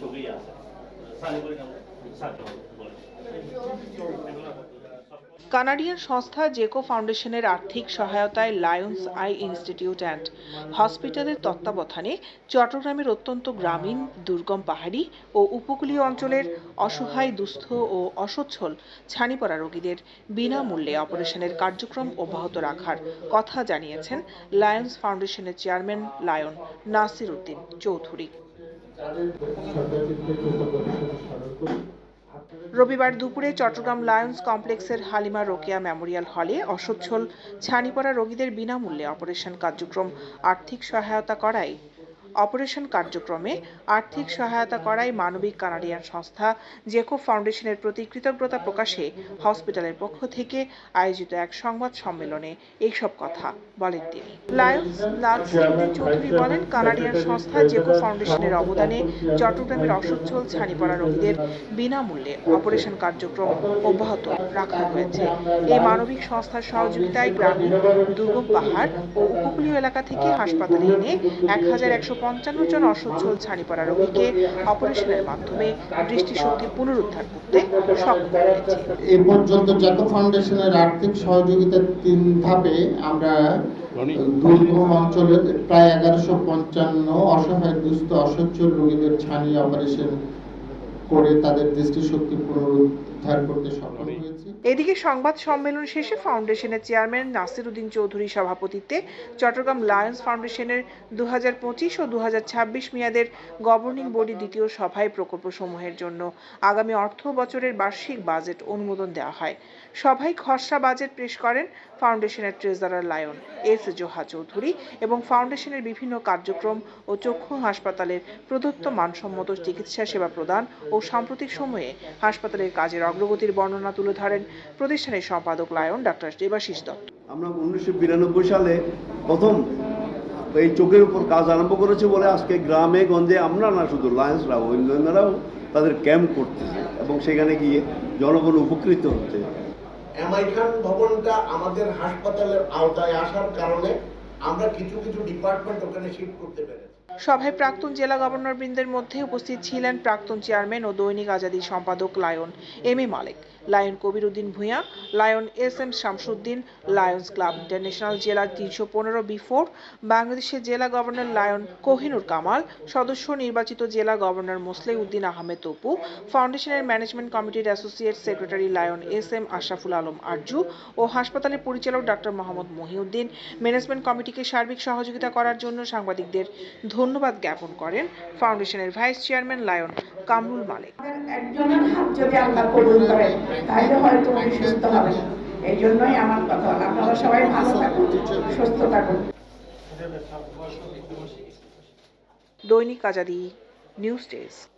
চোখেই আছে। কানাডিয়ান সংস্থা জেকো ফাউন্ডেশনের আর্থিক সহায়তায় লায়ন্স আই ইনস্টিটিউট অ্যান্ড হসপিটালের তত্ত্বাবধানে চট্টগ্রামের অত্যন্ত গ্রামীণ, দুর্গম পাহাড়ি ও উপকূলীয় অঞ্চলের অসহায়, দুস্থ ও অসচ্ছল ছানিপড়া রোগীদের বিনামূল্যে অপারেশনের কার্যক্রম অব্যাহত রাখার কথা জানিয়েছেন লায়ন্স ফাউন্ডেশনের চেয়ারম্যান লায়ন নাসির উদ্দিন চৌধুরী। রবিবার দুপুরে চট্টগ্রাম লায়ন্স কমপ্লেক্সের হালিমা রোকেয়া মেমোরিয়াল হলে অসচ্ছল, ছানিপড়া রোগীদের বিনামূল্যে অপারেশন কার্যক্রম, আর্থিক সহায়তা করায় অপারেশন কার্যক্রমে আর্থিক সহায়তা করায় মানবিক কানাডিয়ান সংস্থা জেকো ফাউন্ডেশনের প্রতি কৃতজ্ঞতা প্রকাশে হসপিটালের পক্ষ থেকে আয়োজিত এক সংবাদ সম্মেলনে এইসব কথা বলেন তিনি। লায়ন্স নাজরুদ্দিন চৌধুরী বলেন, কানাডিয়ান সংস্থা জেকো ফাউন্ডেশনের অবদানে চট্টগ্রামের অসচ্ছল ছানিপড়া রোগীদের বিনামূল্যে অপারেশন কার্যক্রম অব্যাহত রাখা হয়েছে। এই মানবিক সংস্থার সহযোগিতায় গ্রামীণ দুর্গম পাহাড় ও উপকূলীয় এলাকা থেকে হাসপাতালে এনে এক হাজার একশো পঞ্চান্ন জন অসচ্ছল ছানিপড়া রোগীকে অপারেশনের মাধ্যমে দৃষ্টিশক্তি পুনরুদ্ধার করতে সক্ষম হয়েছে। এ পর্যন্ত জাকো ফাউন্ডেশনের আর্থিক সহযোগিতার তিন ধাপে আমরা দুর্গম অঞ্চলে প্রায় এগারোশো পঞ্চান্ন অসহায়, দুস্থ, অসচ্ছল রোগীদের ছানি অপারেশন করে তাদের দৃষ্টিশক্তি পুনরুদ্ধার করতে সক্ষম হয়েছি। এদিকে সংবাদ সম্মেলন শেষে ফাউন্ডেশনের চেয়ারম্যান নাসির উদ্দিন চৌধুরী সভাপতিত্বে চট্টগ্রাম লায়ন্স ফাউন্ডেশনের দু ও দু মেয়াদের গভর্নিং বডি দ্বিতীয় সভায় প্রকল্পসমূহের জন্য আগামী অর্থ বছরের বার্ষিক বাজেট অনুমোদন দেওয়া হয়। সভায় খসড়া বাজেট পেশ করেন ফাউন্ডেশনের treasurer Lion S Zoha Chowdhury এবং ফাউন্ডেশনের বিভিন্ন কার্যক্রম ও চক্ষু হাসপাতালের প্রদত্ত মানসম্মত চিকিৎসা সেবা প্রদান ও সাম্প্রতিক সময়ে হাসপাতালের কাজের অগ্রগতির বর্ণনা তুলে ধরেন প্রতিষ্ঠানের সম্পাদক লায়ন ডাক্তার দেবাশিস দত্ত। আমরা উনিশশো বিরানব্বই সালে প্রথম এই চোখের উপর কাজ আরম্ভ করেছে বলে আজকে গ্রামে গঞ্জে আমরা না শুধু লায়েন্সরাও অন্যান্যরাও তাদের ক্যাম্প করতেছে এবং সেখানে গিয়ে জনগণ উপকৃত হচ্ছে। এমআই খান ভবনটা আমাদের হাসপাতালের আওতায় আসার কারণে আমরা কিছু কিছু ডিপার্টমেন্ট ওখানে শিফট করতে পেরেছি। সভায় প্রাক্তন জেলা গভর্নর বৃন্দের মধ্যে উপস্থিত ছিলেন প্রাক্তন চেয়ারম্যান ও দৈনিক আজাদী সম্পাদক Lion M A Malik, Lion Kabir Uddin Bhuiyan, Lion S M Shamsuddin, Lions Club International জেলার তিনশো পনেরো বি ফোর, বাংলাদেশের জেলা গভর্নর লায়ন কোহিনুর কামাল, সদস্য নির্বাচিত জেলা গভর্নর মোসলে উদ্দিন আহমেদ তপু, ফাউন্ডেশনের ম্যানেজমেন্ট কমিটির associate secretary Lion S M Ashraful Alam Arzu ও হাসপাতালের পরিচালক ডাক্তার মোহাম্মদ মহিউদ্দিন, ম্যানেজমেন্ট কমিটিকে সার্বিক সহযোগিতা করার জন্য সাংবাদিকদের ধন্যবাদ জ্ঞাপন করেন ফাউন্ডেশনের vice chairman Lion Kamrul Malik. একজনের হাত যদি আল্লাহ কবুল করেন তাহলে হয়তো উনি সুস্থ হবেন। এই জন্যই আমার কথা। আপনারা সবাই ভালো থাকুন সুস্থ থাকুন দৈনিক আজাদি নিউজ ডেস্ক।